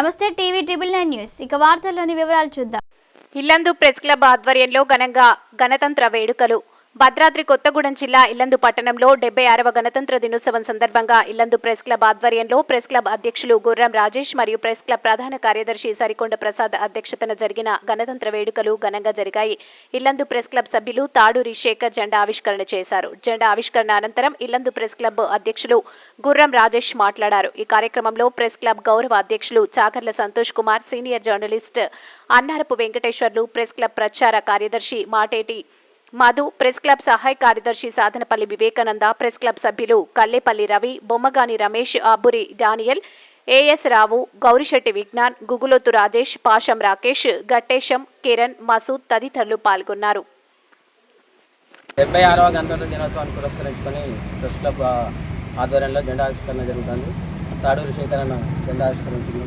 నమస్తే TV triple nine news. ఇక వార్తల్లోని వివరాలు చూద్దాం. ఇల్లందు ప్రెస్ క్లబ్ ఆధ్వర్యంలో ఘనంగా గణతంత్ర వేడుకలు. భద్రాద్రి కొత్తగూడెం జిల్లా ఇల్లందు పట్టణంలో డెబ్బై ఆరవ గణతంత్ర దినోత్సవం సందర్భంగా ఇల్లందు ప్రెస్ క్లబ్ ఆధ్వర్యంలో ప్రెస్ క్లబ్ అధ్యక్షులు గుర్రం రాజేష్ మరియు ప్రెస్ క్లబ్ ప్రధాన కార్యదర్శి సరికొండ ప్రసాద్ అధ్యక్షతన జరిగిన గణతంత్ర వేడుకలు ఘనంగా జరిగాయి. ఇల్లందు ప్రెస్ క్లబ్ సభ్యులు తాడూరి శేఖర్ జెండా ఆవిష్కరణ చేశారు. జెండా ఆవిష్కరణ అనంతరం ఇల్లందు ప్రెస్ క్లబ్ అధ్యక్షులు గుర్రం రాజేష్ మాట్లాడారు. ఈ కార్యక్రమంలో ప్రెస్ క్లబ్ గౌరవ అధ్యక్షులు Chakarla Santosh Kumar senior journalist Annarapu Venkateswarlu press club ప్రచార కార్యదర్శి మాటేటి మధు ప్రెస్ క్లబ్ సహాయ కార్యదర్శి సాధనపల్లి వివేకానంద ప్రెస్ క్లబ్ సభ్యులు Kallepalli Ravi Bommagani Ramesh Abburi Daniel A S Rao Gourishetti Vignan Gugulothu Rajesh Pasham Rakesh Gattesham Kiran Masood తదితరులు పాల్గొన్నారు. డెబ్బై ఆరవ గణతంత్ర దినోత్సవాన్ని పురస్కరించుకొని ప్రెస్ క్లబ్ ఆధ్వర్యంలో జెండా ఆవిష్కరణ జరుగుతుంది. తాడూరు శేఖరణ జెండా ఆవిష్కరించింది.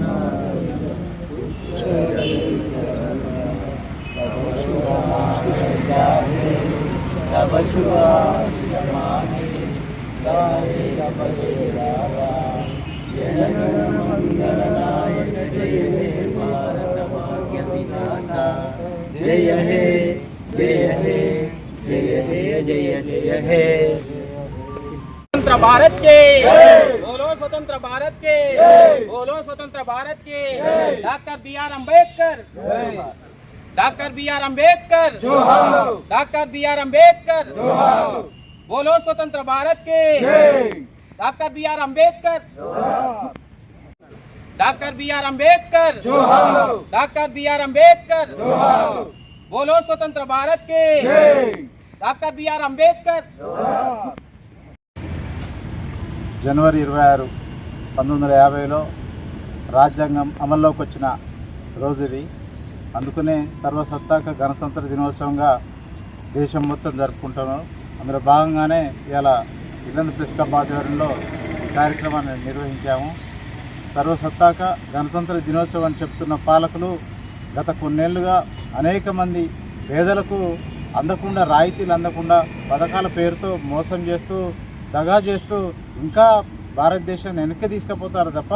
जय हे जय हे जय हे जय जय हे स्वतंत्र भारत के। बोलो स्वतंत्र भारत के। बोलो स्वतंत्र भारत के। Doctor B R Ambedkar doctor B R Ambedkar. Doctor B R Ambedkar. బోలో స్వతంత్ర భారత్ కే. Doctor B R Ambedkar. Doctor B R Ambedkar. Doctor B R Ambedkar. బోలో స్వతంత్ర భారత్ కే. Doctor B R Ambedkar. జనవరి ఇరవై ఆరు పంతొమ్మిది వందల యాభైలో రాజ్యాంగం అమల్లోకి వచ్చిన రోజు ఇది. అందుకనే సర్వసత్తాక గణతంత్ర దినోత్సవంగా దేశం మొత్తం జరుపుకుంటున్నాం అందులో భాగంగానే ఇలా ఇల్లందు ప్రెస్ క్లబ్ ఆధ్వర్యంలో ఈ కార్యక్రమాన్ని నిర్వహించాము. సర్వసత్తాక గణతంత్ర దినోత్సవం అని చెప్తున్న పాలకులు గత కొన్నేళ్ళుగా అనేక మంది పేదలకు అందకుండా రాయితీలు అందకుండా పథకాల పేరుతో మోసం చేస్తూ దగా చేస్తూ ఇంకా భారతదేశాన్ని వెనక్కి తీసుకుపోతారు తప్ప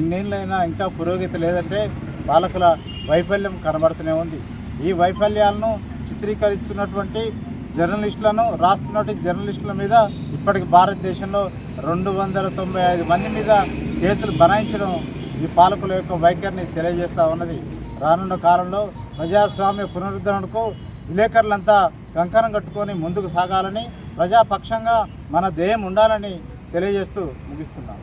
ఇన్నేళ్ళైనా ఇంకా పురోగతి లేదంటే పాలకుల వైఫల్యం కనబడుతూనే ఉంది. ఈ వైఫల్యాలను చిత్రీకరిస్తున్నటువంటి జర్నలిస్టులను రాస్తున్నటువంటి జర్నలిస్టుల మీద ఇప్పటికి భారతదేశంలో రెండు వందల తొంభై ఐదు మంది మీద కేసులు బనాయించడం ఈ పాలకుల యొక్క వైఖరిని తెలియజేస్తూ ఉన్నది. రానున్న కాలంలో ప్రజాస్వామ్య పునరుద్ధరణకు విలేకరులంతా కంకణం కట్టుకొని ముందుకు సాగాలని ప్రజాపక్షంగా మన ధ్యేయం ఉండాలని తెలియజేస్తూ ముగిస్తున్నాను.